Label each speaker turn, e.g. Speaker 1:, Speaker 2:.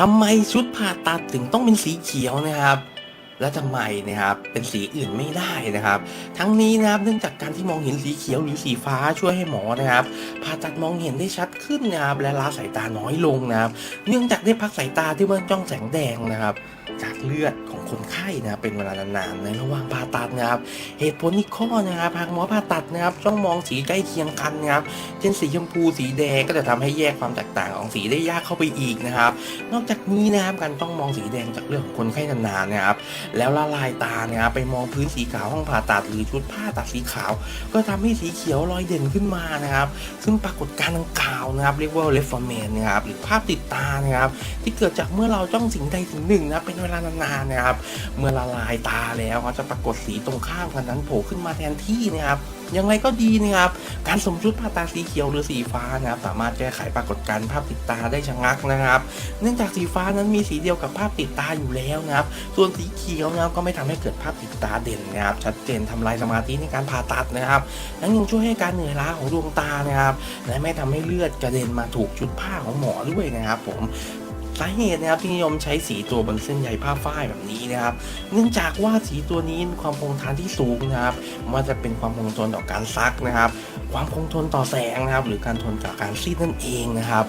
Speaker 1: ทำไมชุดผ่าตัดถึงต้องเป็นสีเขียวนะครับ และทำไมนะครับเป็นสีอื่นไม่ได้นะครับ ทั้งนี้นะครับเนื่องจากการที่มองเห็นสีเขียวหรือสีฟ้าช่วยให้หมอนะครับผ่าตัดมองเห็นได้ชัดขึ้นนะครับและล้าสายตาน้อยลงนะครับ เนื่องจากได้พักสายตาที่มันจ้องแสงแดงนะครับจากเลือดของคนไข้นะครับเป็นเวลานานๆในระหว่างผ่าตัดนะครับ เหตุผลอีกข้อนะครับหากหมอผ่าตัดนะครับจ้องมองสีใกล้เคียงกันนะครับเช่นสีชมพูสีแดงก็จะทำให้แยกความแตกต่างของสีได้ยากเข้าไปอีกนะครับ นอกจากนี้นะครับการต้องมองสีแดงจากเรื่องของคนไข้นานๆนะครับแล้วละลายตาเนะครับไปมองพื้นสีขาวห้องผ่าตัดหรือชุดผ้าตัดสีขาว ก็ทำให้สีเขียวลอยเด่นขึ้นมานะครับ ซึ่งปรากฏการณ์ดังกล่าวนะครับเรียกว่าเลฟเฟอร์เมนนะครับหรือภาพติดตานะครับที่เกิดจากเมื่อเราจ้องสิ่งใดสิ่งหนึ่งนะครับเป็นเวลานานๆนะครับ เมื่อละลายตาแล้วก็จะปรากฏสีตรงข้ามกันนั้นโผล่ขึ้นมาแทนที่นะครับยังไงก็ดีนะครับ การสวมชุดผ้าตาสีเขียวหรือสีฟ้านะครับ สามารถแก้ไขปรากฏการณ์ภาพติดตาได้ชะงักนะครับ เนื่องจากสีฟ้านั้นมีสีเดียวกับภาพติดตาอยู่แล้วนะครับ ส่วนสีเขียวนะครับก็ไม่ทำให้เกิดภาพติดตาเด่นนะครับ ชัดเจนทำลายสมาธิในการผ่าตัดนะครับทั้งยังช่วยให้การเหนื่อยล้าของดวงตานะครับ และไม่ทำให้เลือดกระเด็นมาถูกชุดผ้าของหมอด้วยนะครับ ผม สาเหตุนะครับที่นิยมใช้สีตัวบนเส้นใยผ้าฝ้ายแบบนี้นะครับ เนื่องจากว่าสีตัวนี้มีความคงทนที่สูงนะครับไม่ว่าจะเป็นความคงทนต่อการซักนะครับ ความคงทนต่อแสงนะครับ หรือการทนต่อการซีดนั่นเองนะครับ